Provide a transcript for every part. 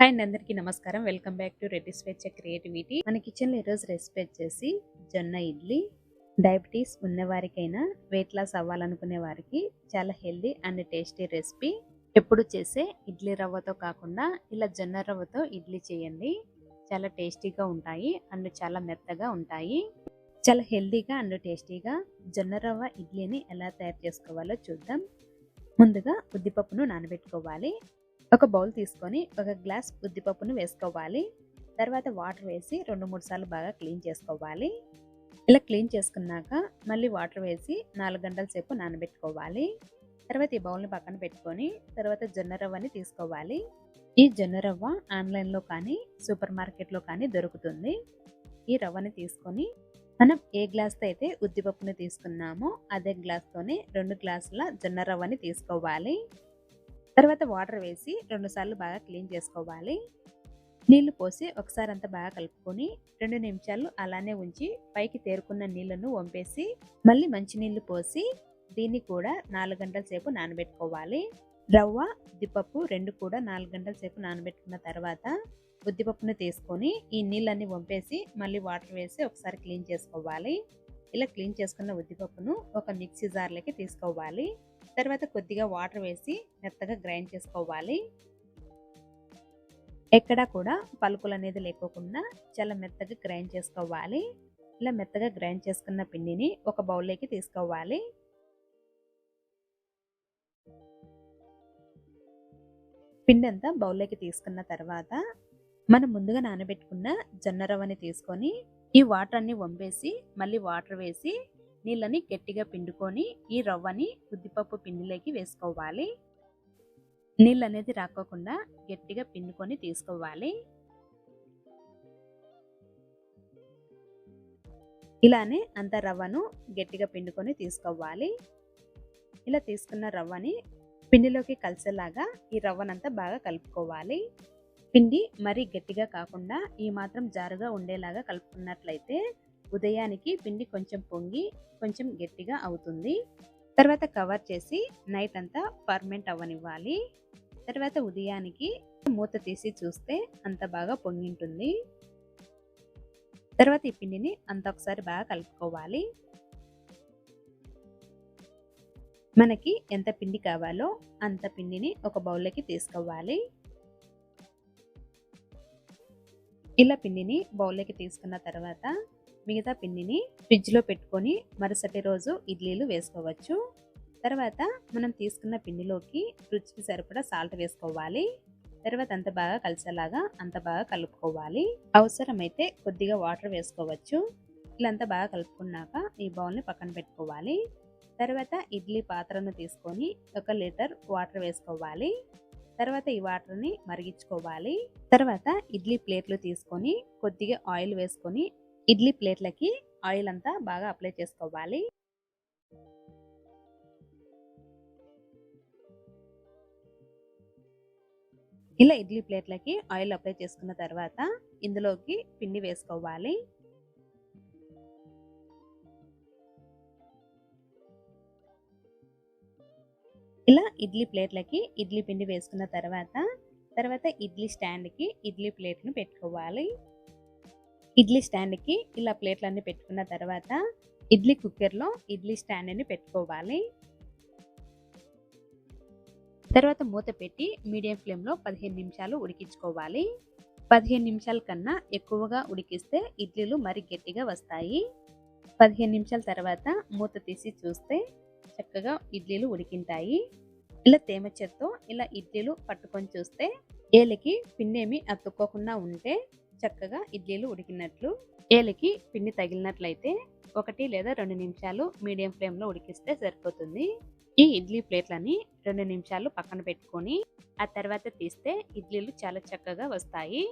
Hi అండి అందరికీ నమస్కారం. వెల్కమ్ బ్యాక్ టు రెడ్డి స్వేచ్ఛ క్రియేటివిటీ. మన కిచెన్లో ఈరోజు రెసిపీ వచ్చేసి జొన్న ఇడ్లీ డయాబెటీస్ ఉన్నవారికైనా వెయిట్ లాస్ అవ్వాలనుకునే వారికి చాలా హెల్దీ అండ్ టేస్టీ రెసిపీ. ఎప్పుడు చేసే ఇడ్లీ రవ్వతో కాకుండా ఇలా జొన్న రవ్వతో ఇడ్లీ చేయండి. చాలా టేస్టీగా ఉంటాయి అండ్ చాలా మెత్తగా ఉంటాయి. చాలా హెల్దీగా అండ్ టేస్టీగా జొన్న రవ్వ ఇడ్లీని ఎలా తయారు చేసుకోవాలో చూద్దాం. ముందుగా ఉద్దిపప్పును నానబెట్టుకోవాలి. ఒక బౌల్ తీసుకొని ఒక గ్లాస్ ఉద్దిపప్పును వేసుకోవాలి. తర్వాత వాటర్ వేసి రెండు మూడు సార్లు బాగా క్లీన్ చేసుకోవాలి. ఇలా క్లీన్ చేసుకున్నాక మళ్ళీ వాటర్ వేసి నాలుగు గంటల సేపు నానబెట్టుకోవాలి. తర్వాత ఈ బౌల్ని పక్కన పెట్టుకొని తర్వాత జొన్న రవ్వని తీసుకోవాలి. ఈ జొన్న రవ్వ ఆన్లైన్లో కానీ సూపర్ మార్కెట్లో కానీ దొరుకుతుంది. ఈ రవ్వని తీసుకొని మనం ఏ గ్లాస్తో అయితే ఉద్దిపప్పుని తీసుకున్నామో అదే గ్లాస్తోనే రెండు గ్లాసుల జొన్న రవ్వని తీసుకోవాలి. తర్వాత వాటర్ వేసి రెండుసార్లు బాగా క్లీన్ చేసుకోవాలి. నీళ్ళు పోసి ఒకసారి అంతా బాగా కలుపుకొని రెండు నిమిషాలు అలానే ఉంచి పైకి తేరుకున్న నీళ్ళను వంపేసి మళ్ళీ మంచినీళ్ళు పోసి దీన్ని కూడా నాలుగు గంటల సేపు నానబెట్టుకోవాలి. రవ్వ ఉద్దిపప్పు రెండు కూడా నాలుగు గంటల సేపు నానబెట్టుకున్న తర్వాత ఉద్దిపప్పును తీసుకొని ఈ నీళ్ళన్ని వంపేసి మళ్ళీ వాటర్ వేసి ఒకసారి క్లీన్ చేసుకోవాలి. ఇలా క్లీన్ చేసుకున్న ఉద్దిపప్పును ఒక మిక్సీ జార్లోకి తీసుకోవాలి. తర్వాత కొద్దిగా వాటర్ వేసి మెత్తగా గ్రైండ్ చేసుకోవాలి. ఎక్కడా కూడా పలుకులు అనేది లేకోకుండా చాలా మెత్తగా గ్రైండ్ చేసుకోవాలి. ఇలా మెత్తగా గ్రైండ్ చేసుకున్న పిండిని ఒక బౌల్లోకి తీసుకోవాలి. పిండి అంతా బౌల్లోకి తీసుకున్న తర్వాత మనం ముందుగా నానబెట్టుకున్న జొన్న రవ్వని తీసుకొని ఈ వాటర్ అన్ని వంపేసి మళ్ళీ వాటర్ వేసి నీళ్ళని గట్టిగా పిండుకొని ఈ రవ్వని ఉద్దిపప్పు పిండిలోకి వేసుకోవాలి. నీళ్ళు అనేది రాకోకుండా గట్టిగా పిండుకొని తీసుకోవాలి. ఇలానే అంత రవ్వను గట్టిగా పిండుకొని తీసుకోవాలి. ఇలా తీసుకున్న రవ్వని పిండిలోకి కలిసేలాగా ఈ రవ్వనంతా బాగా కలుపుకోవాలి. పిండి మరీ గట్టిగా కాకుండా ఈ మాత్రం జారుగా ఉండేలాగా కలుపుకున్నట్లయితే ఉదయానికి పిండి కొంచెం పొంగి కొంచెం గట్టిగా అవుతుంది. తర్వాత కవర్ చేసి నైట్ అంతా ఫర్మెంట్ అవ్వనివ్వాలి. తర్వాత ఉదయానికి మూత తీసి చూస్తే అంత బాగా పొంగింటుంది. తర్వాత ఈ పిండిని అంత ఒకసారి బాగా కలుపుకోవాలి. మనకి ఎంత పిండి కావాలో అంత పిండిని ఒక బౌల్లోకి తీసుకోవాలి. ఇలా పిండిని బౌల్లోకి తీసుకున్న తర్వాత మిగతా పిండిని ఫ్రిడ్జ్లో పెట్టుకొని మరుసటి రోజు ఇడ్లీలు వేసుకోవచ్చు. తర్వాత మనం తీసుకున్న పిండిలోకి రుచికి సరిపడా సాల్ట్ వేసుకోవాలి. తర్వాత అంత బాగా కలిసేలాగా అంత బాగా కలుపుకోవాలి. అవసరమైతే కొద్దిగా వాటర్ వేసుకోవచ్చు. ఇలా అంతా బాగా కలుపుకున్నాక ఈ బౌల్ని పక్కన పెట్టుకోవాలి. తర్వాత ఇడ్లీ పాత్రను తీసుకొని ఒక లీటర్ వాటర్ వేసుకోవాలి. తర్వాత ఈ వాటర్ని మరిగించుకోవాలి. తర్వాత ఇడ్లీ ప్లేట్లు తీసుకొని కొద్దిగా ఆయిల్ వేసుకొని ఇడ్లీ ప్లేట్లకి ఆయిల్ అంతా బాగా అప్లై చేసుకోవాలి. ఇలా ఇడ్లీ ప్లేట్లకి ఆయిల్ అప్లై చేసుకున్న తర్వాత ఇందులోకి పిండి వేసుకోవాలి. ఇలా ఇడ్లీ ప్లేట్లకి ఇడ్లీ పిండి వేసుకున్న తర్వాత తర్వాత ఇడ్లీ స్టాండ్కి ఇడ్లీ ప్లేట్ను పెట్టుకోవాలి. ఇడ్లీ స్టాండ్కి ఇలా ప్లేట్లన్నీ పెట్టుకున్న తర్వాత ఇడ్లీ కుక్కర్లో ఇడ్లీ స్టాండ్ని పెట్టుకోవాలి. తర్వాత మూత పెట్టి మీడియం ఫ్లేమ్లో పదిహేను నిమిషాలు ఉడికించుకోవాలి. పదిహేను నిమిషాల కన్నా ఎక్కువగా ఉడికిస్తే ఇడ్లీలు మరి గట్టిగా వస్తాయి. పదిహేను నిమిషాల తర్వాత మూత తీసి చూస్తే చక్కగా ఇడ్లీలు ఉడికింటాయి. ఇలా తేమ చెత్తో ఇలా ఇడ్లీలు పట్టుకొని చూస్తే ఏలికి పిండేమి అతుక్కోకుండా ఉంటే చక్కగా ఇడ్లీలు ఉడికినట్లు ఏలికి పిండి తగిలినట్లయితే ఒకటి లేదా రెండు నిమిషాలు మీడియం ఫ్లేమ్లో ఉడికిస్తే సరిపోతుంది. ఈ ఇడ్లీ ప్లేట్లని రెండు నిమిషాలు పక్కన పెట్టుకొని ఆ తర్వాత తీస్తే ఇడ్లీలు చాలా చక్కగా వస్తాయి.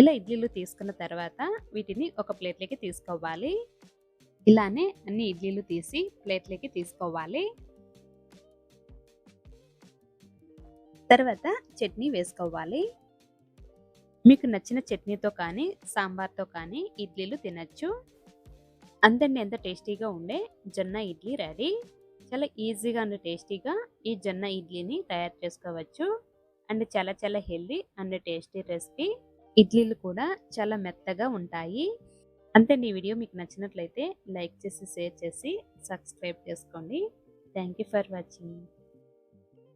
ఇలా ఇడ్లీలు తీసుకున్న తర్వాత వీటిని ఒక ప్లేట్లోకి తీసుకోవాలి. ఇలానే అన్ని ఇడ్లీలు తీసి ప్లేట్లోకి తీసుకోవాలి. తర్వాత చట్నీ వేసుకోవాలి. మీకు నచ్చిన చట్నీతో కానీ సాంబార్తో కానీ ఇడ్లీలు తినచ్చు. అందండి ఎంత టేస్టీగా ఉండే జొన్న ఇడ్లీ రెడీ. చాలా ఈజీగా అండ్ టేస్టీగా ఈ జొన్న ఇడ్లీని తయారు చేసుకోవచ్చు. అండ్ చాలా చాలా హెల్దీ అండ్ టేస్టీ రెసిపీ. ఇడ్లీలు కూడా చాలా మెత్తగా ఉంటాయి. అంతే ఈ వీడియో మీకు నచ్చినట్లయితే లైక్ చేసి షేర్ చేసి సబ్స్క్రైబ్ చేసుకోండి. Thank you for watching.